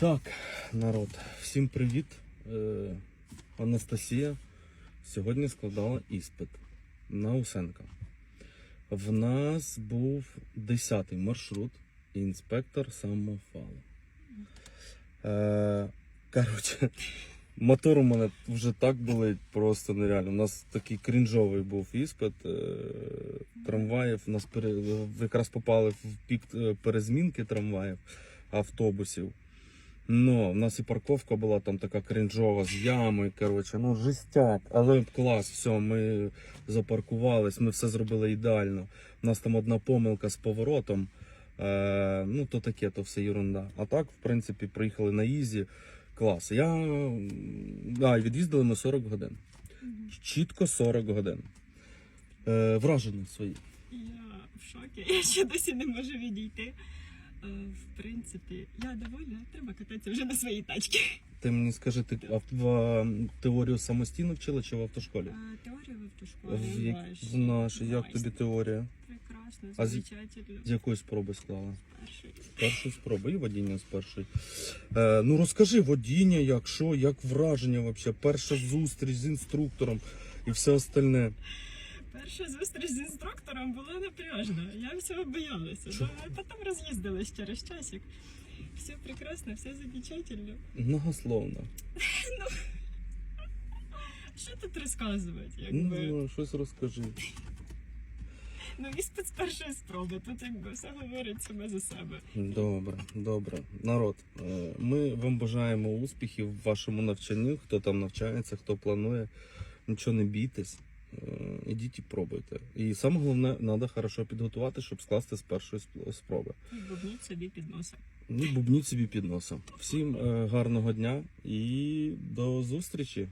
Так, народ, всім привіт. Е, Анастасія сьогодні складала іспит на Усенка. В нас був 10-й маршрут інспектор самофалу. Е, коротше, мотор у мене вже так болить, просто нереально. У нас такий крінжовий був іспит е, трамваїв. У нас пере, якраз попали в пік е, перезмінки трамваїв, автобусів. Ну, в нас і парковка була там така крінжова з ями, коротше, ну жестяк. Але клас, все, ми запаркувались, ми все зробили ідеально. У нас там одна помилка з поворотом. Е, ну, то таке, то все ерунда. А так, в принципі, приїхали на Ізі. Клас. Я. і від'їздили ми 40 годин. Чітко 40 годин. Е, враження свої. Я в шокі, я ще досі не можу відійти. Е, В принципі, я довольна, треба кататися вже на своїй тачці. Ти мені скажи, ти а в, в, теорію самостійно вчила чи в автошколі? Е, Теорію в В, автошколі. як- знаєш, в нашій, як тобі теорія? Прекрасно, А з- замечательно. З якої спроби склала? Перший. З першої спроби і водіння з першої. Е, ну розкажи водіння, як що, як враження взагалі, перша зустріч з інструктором і все остальне. Перша зустріч з інструктором була напряжна. Я всього боялася. Ну, Потім роз'їздилась через часик. Все прекрасно, все замечательно. Многословно. Що тут розказувати? Якби? Ну, щось розкажи. Ну, з першої спроби. Тут якби все говорить саме за себе. Добре, добре. Народ, е, ми вам бажаємо успіхів в вашому навчанні. Хто там навчається, хто планує. Нічого не бійтесь. Е, Ідіть і пробуйте. І саме головне, треба хорошо підготувати, щоб скласти з першої сп- спроби. Бубніть собі під носом. Ну, бубніть собі під носом. Всім е, гарного дня і до зустрічі.